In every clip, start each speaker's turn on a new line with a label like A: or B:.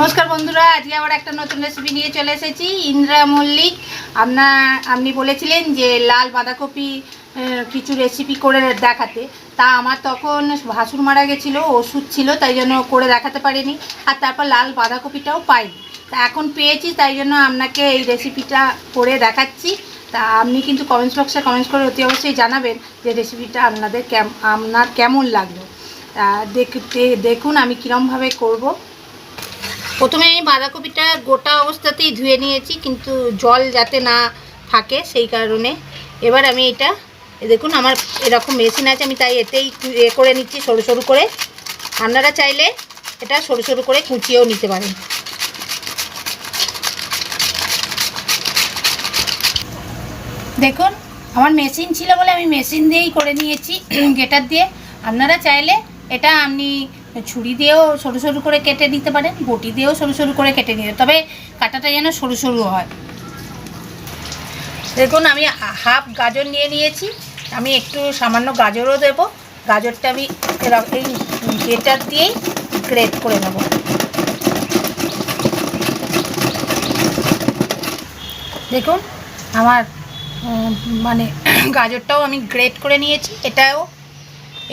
A: নমস্কার বন্ধুরা, আজকে আবার একটা নতুন রেসিপি নিয়ে চলে এসেছি, ইন্দ্রা মল্লিক। আপনার আপনি বলেছিলেন যে লাল বাঁধাকপি কিছু রেসিপি করে দেখাতে। তা আমার তখন ভাসুর মারা গেছিল, ওষুধ ছিল, তাই জন্য করে দেখাতে পারিনি। আর তারপর লাল বাঁধাকপিটাও পাইনি। তা এখন পেয়েছি, তাই জন্য আপনাকে এই রেসিপিটা করে দেখাচ্ছি। তা আপনি কিন্তু কমেন্টস বক্সে কমেন্টস করে অতি অবশ্যই জানাবেন যে রেসিপিটা আপনাদের কেম, আপনার কেমন লাগল। দেখতে, দেখুন আমি কীরমভাবে করব। প্রথমে আমি বাঁধাকপিটা গোটা অবস্থাতেই ধুয়ে নিয়েছি, কিন্তু জল যাতে না থাকে সেই কারণে। এবার আমি এটা দেখুন আমার এরকম মেশিন আছে, আমি তাই এতেই এ করে নিচ্ছি সরু সরু করে। আপনারা চাইলে এটা সরু সরু করে কুচিয়েও নিতে পারেন। দেখুন, আমার মেশিন ছিল বলে আমি মেশিন দিয়েই করে নিয়েছি গেটার দিয়ে। আপনারা চাইলে এটা আপনি ছুরি দিয়েও সরু সরু করে কেটে নিতে পারেন, বটি দিয়েও সরু সরু করে কেটে নিতে তবে কাটাটা যেন সরু সরু হয়। দেখুন, আমি হাফ গাজর নিয়ে নিয়েছি। আমি একটু সামান্য গাজরও দেব। গাজরটা আমি এই গেটার দিয়েই গ্রেট করে নেব। দেখুন, আমার মানে গাজরটাও আমি গ্রেট করে নিয়েছি। এটাও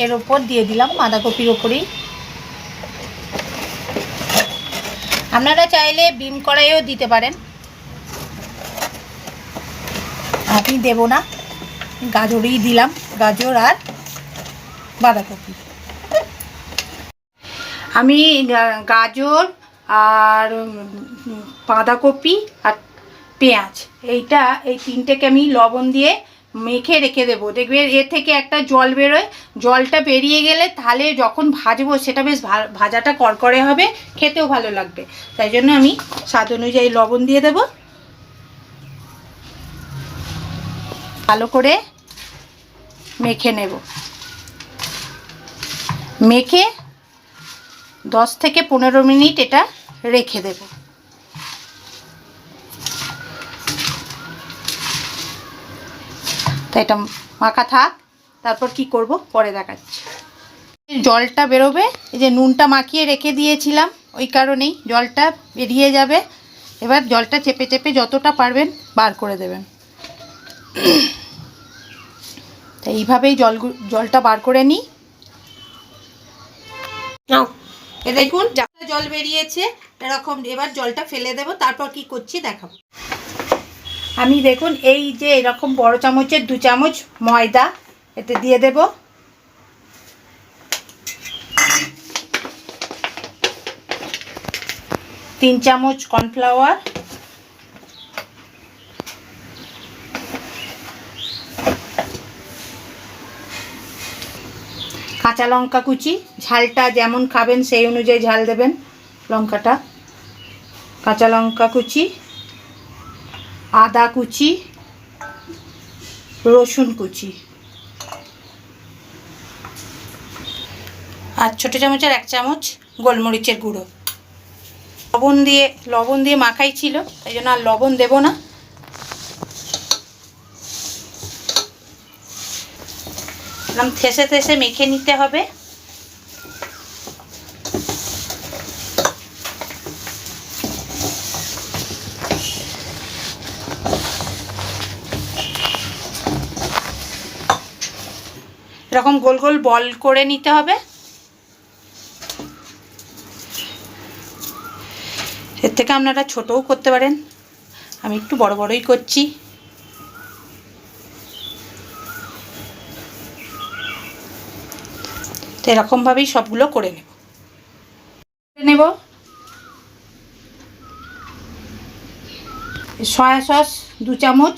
A: এর ওপর দিয়ে দিলাম বাঁধাকপির ওপরেই। আপনারা চাইলে বিম কড়াইও দিতে পারেন। আমি দেব না। গাজরই দিলাম, গাজর আর বাঁধাকপি। আমি গাজর আর বাঁধাকপি আর পেঁয়াজ। এইটা, এই তিনটেকে আমি লবণ দিয়ে মেখে রেখে দেবো। দেখবে এ থেকে একটা জল বেরোয়, জলটা বেরিয়ে গেলে তাহলে যখন ভাজবো সেটা বেশ ভাজাটা করকরে হবে, খেতেও ভালো লাগবে। তাই জন্য আমি স্বাদ অনুযায়ী লবণ দিয়ে দেবো। ভালো করে মেখে নেব। মেখে দশ থেকে পনেরো মিনিট এটা রেখে দেব। তো এটা মাখা থাক তারপর কি করব পরে দেখাচ্ছি। জলটা বেরোবে এই যে নুনটা মাখিয়ে রেখে দিয়েছিলাম ওই কারণেই জলটা বেরিয়ে যাবে। এবার জলটা চেপে চেপে যতটা পারবেন বার করে দেবেন। তো এইভাবেই জল জলটা বার করে নিই। এ দেখুন জল বেরিয়েছে এরকম এবার জলটা ফেলে দেব তারপর কি করছি দেখাবো। আমি দেখুন, এই যে এরকম বড় চামচের দু চামচ ময়দা, এতে দিয়ে দেব। তিন চামচ কর্নফ্লাওয়ার। কাঁচা লঙ্কা কুচি, ঝালটা যেমন খাবেন সেই অনুযায়ী ঝাল দেবেন লঙ্কাটা। কাঁচা লঙ্কা কুচি আদা কুচি, রসুন কুচি। আর ছোটো চামচের এক চামচ গোলমরিচের গুঁড়ো। লবণ দিয়ে লবণ দিয়ে মাখাই ছিল, তাই জন্য আর লবণ দেবো না। থেসে থেসে মেখে নিতে হবে। এরকম গোল গোল বল করে নিতে হবে। এর থেকে আপনারা ছোটও করতে পারেন। আমি একটু বড় বড়ই করছি। তো এরকমভাবেই সবগুলো করে নেব। নেব। সয়া সস দু চামচ।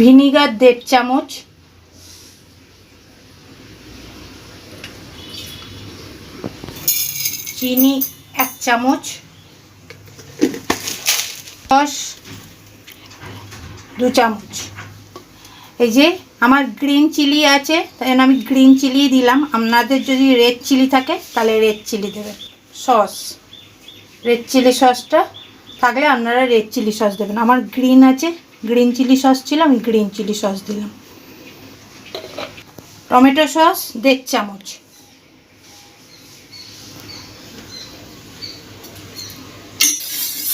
A: ভিনিগার দেড় চামচ। চিনি এক চামচ। সস দু চামচ। এই যে আমার গ্রিন চিলি আছে, তাই আমি গ্রিন চিলি দিলাম। আপনাদের যদি রেড চিলি থাকে, তাহলে রেড চিলি দেবেন। সস। রেড চিলি সসটা থাকলে আপনারা রেড চিলি সস দেবেন। আমার গ্রিন আছে গ্রিন চিলি সস ছিল আমি গ্রিন চিলি সস দিলাম। টমেটো সস, দেড় চামচ।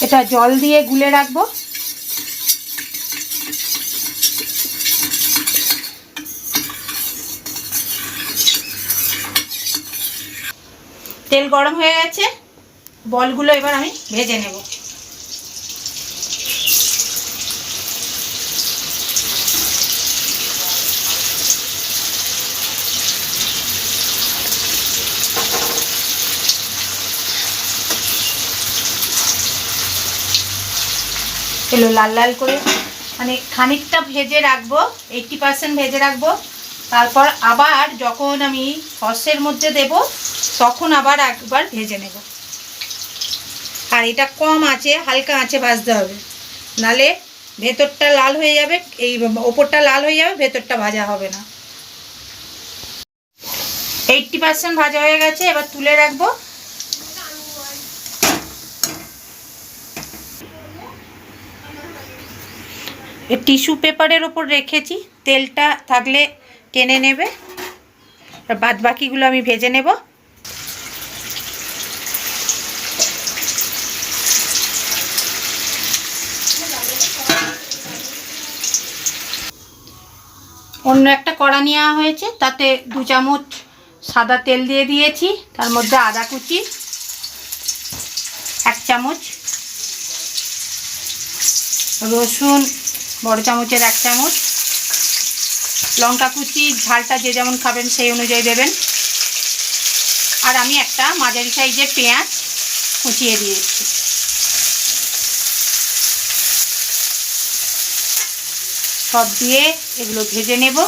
A: এটা জল দিয়ে গুলে রাখব। তেল গরম হয়ে গেছে। বলগুলো এবার আমি ভেজে নেব। এলো লাল লাল করে। মানে খানিকটা ভেজে রাখব এইটটি পার্সেন্ট ভেজে রাখব। তারপর আবার যখন আমি সসের মধ্যে দেব, তখন আবার একবার ভেজে নেব। আর এটা কম আছে হালকা আঁচে ভাজতে হবে। নালে ভেতরটা লাল হয়ে যাবে, এই ওপরটা লাল হয়ে যাবে, ভেতরটা ভাজা হবে না। এইটটি পার্সেন্ট ভাজা হয়ে গেছে, এবার তুলে রাখব। টিস্যু পেপারের ওপর রেখেছি, তেলটা থাকলে টেনে নেবে। বাদ বাকিগুলো আমি ভেজে নেব। অন্য একটা কড়া নেওয়া হয়েছে, তাতে দু চামচ সাদা তেল দিয়ে দিয়েছি, তার মধ্যে আদা কুচি, এক চামচ রসুন বড় চামচের এক চামচ। লঙ্কা কুচি, ঝালটা যে যেমন খাবেন সেই অনুযায়ী দেবেন। আর আমি একটা মাঝারি সাইজের পেঁয়াজ কুচিয়ে দিয়েছি। সব দিয়ে এগুলো ভেজে নেব।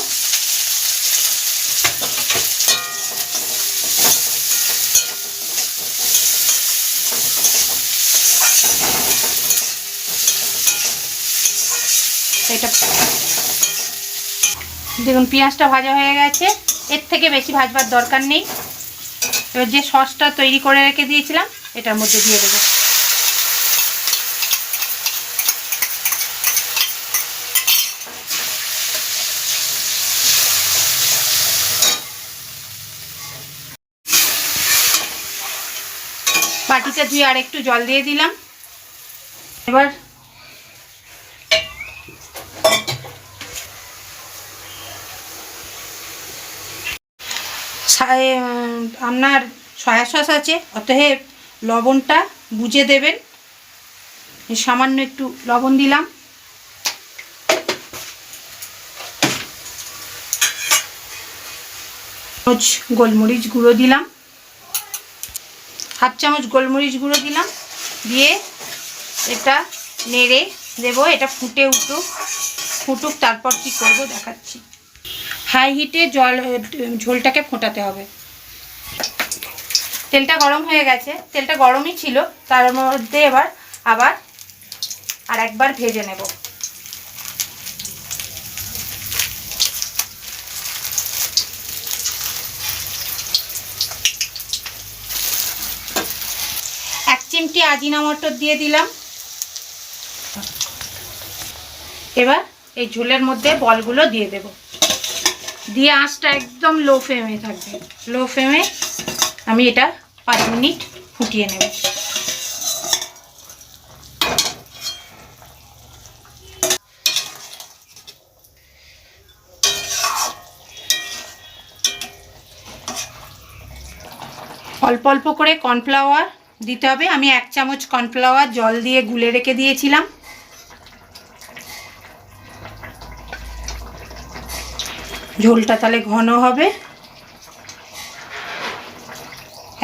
A: এটা দেখুন, পেঁয়াজটা ভাজা হয়ে গেছে। এর থেকে বেশি ভাজবার দরকার নেই। এবার যে সসটা তৈরি করে রেখে দিয়েছিলাম, এটার মধ্যে দিয়ে দেবো। বাটিটা ধুয়ে আর একটু জল দিয়ে দিলাম। এবার আপনার সয়া সস আছে, অতএব লবণটা বুঝে দেবেন। সামান্য একটু লবণ দিলাম। চামচ গোলমরিচ গুঁড়ো দিলাম। হাফ চামচ গোলমরিচ গুঁড়ো দিলাম। দিয়ে এটা নেড়ে দেবো, এটা ফুটে উঠুক, ফুটুক, তারপর কি করব দেখাচ্ছি। হাই হিটে জল ঝোলটাকে ফোটাতে হবে। তেলটা গরম হয়ে গেছে। তেলটা গরমই ছিল, তার মধ্যে এবার আবার আর একবার ভেজে নেব। এক চিমটি আজিনা মটর দিয়ে দিলাম। এবার এই ঝোলের মধ্যে বলগুলো দিয়ে দেব। দিয়ে আঁচটা একদম লো ফ্লেমে থাকবে। লো ফ্লেমে আমি এটা পাঁচ মিনিট ফুটিয়ে নেব। অল্প অল্প করে কর্নফ্লাওয়ার দিতে হবে। আমি এক চামচ কর্নফ্লাওয়ার জল দিয়ে গুলে রেখে দিয়েছিলাম। ঝোলটা তাহলে ঘন হবে।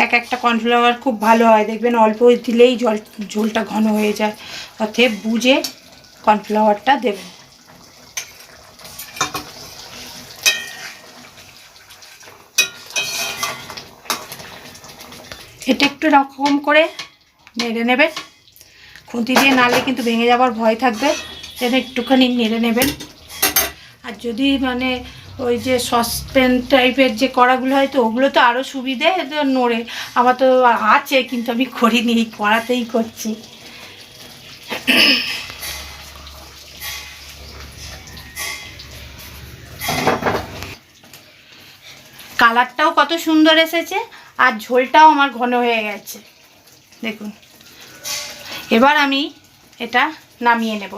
A: এক একটা কর্নফ্লাওয়ার খুব ভালো হয়, দেখবেন অল্প দিলেই জল ঝোলটা ঘন হয়ে যায়। অতএব বুঝে কর্নফ্লাওয়ারটা দেবেন। এটা একটু রকম করে নেড়ে নেবেন। খুঁতি দিয়ে নাড়লে কিন্তু ভেঙে যাওয়ার ভয় থাকবে। সেটা একটুখানি নেড়ে নেবেন। আর যদি মানে ওই যে সসপ্যান টাইপের যে কড়াগুলো হয় তো, ওগুলো তো আরও সুবিধে নড়ে। আমার তো আছে, কিন্তু আমি করিনি, এই কড়াতেই করছি। কালারটাও কত সুন্দর এসেছে, আর ঝোলটাও আমার ঘন হয়ে গেছে। দেখুন। এবার আমি এটা নামিয়ে নেব।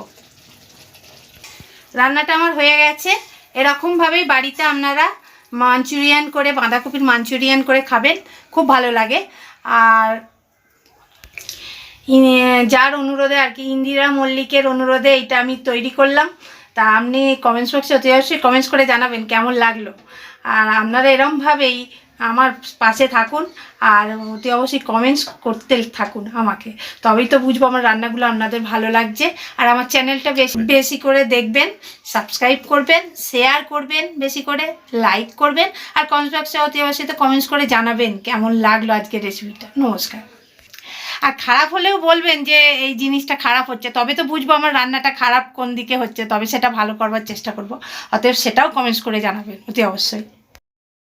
A: রান্নাটা আমার হয়ে গেছে। এরকমভাবেই বাড়িতে আপনারা মাঞ্চুরিয়ান করে, বাঁধাকপির মাঞ্চুরিয়ান করে খাবেন। খুব ভালো লাগে। আর যার অনুরোধে আর কি, ইন্দিরা মল্লিকের অনুরোধে এটা আমি তৈরি করলাম। তা আপনি কমেন্টস বক্সে অতি অবশ্যই কমেন্টস করে জানাবেন, কেমন লাগল? আর আপনারা এরমভাবেই আমার পাশে থাকুন আর অতি অবশ্যই কমেন্টস করতে থাকুন আমাকে। তবেই তো বুঝব আমার রান্নাগুলো আপনাদের ভালো লাগছে। আর আমার চ্যানেলটা বেশি বেশি করে দেখবেন সাবস্ক্রাইব করবেন শেয়ার করবেন, বেশি করে লাইক করবেন, আর কমেন্টস বক্সে অতি অবশ্যই তো কমেন্টস করে জানাবেন কেমন লাগল আজকের রেসিপিটা নমস্কার। আর খারাপ হলেও বলবেন যে এই জিনিসটা খারাপ হচ্ছে, তবে তো বুঝব আমার রান্নাটা খারাপ কোন দিকে হচ্ছে, তবে সেটা ভালো করবার চেষ্টা করব। অতএব সেটাও কমেন্টস করে জানাবেন, অতি অবশ্যই।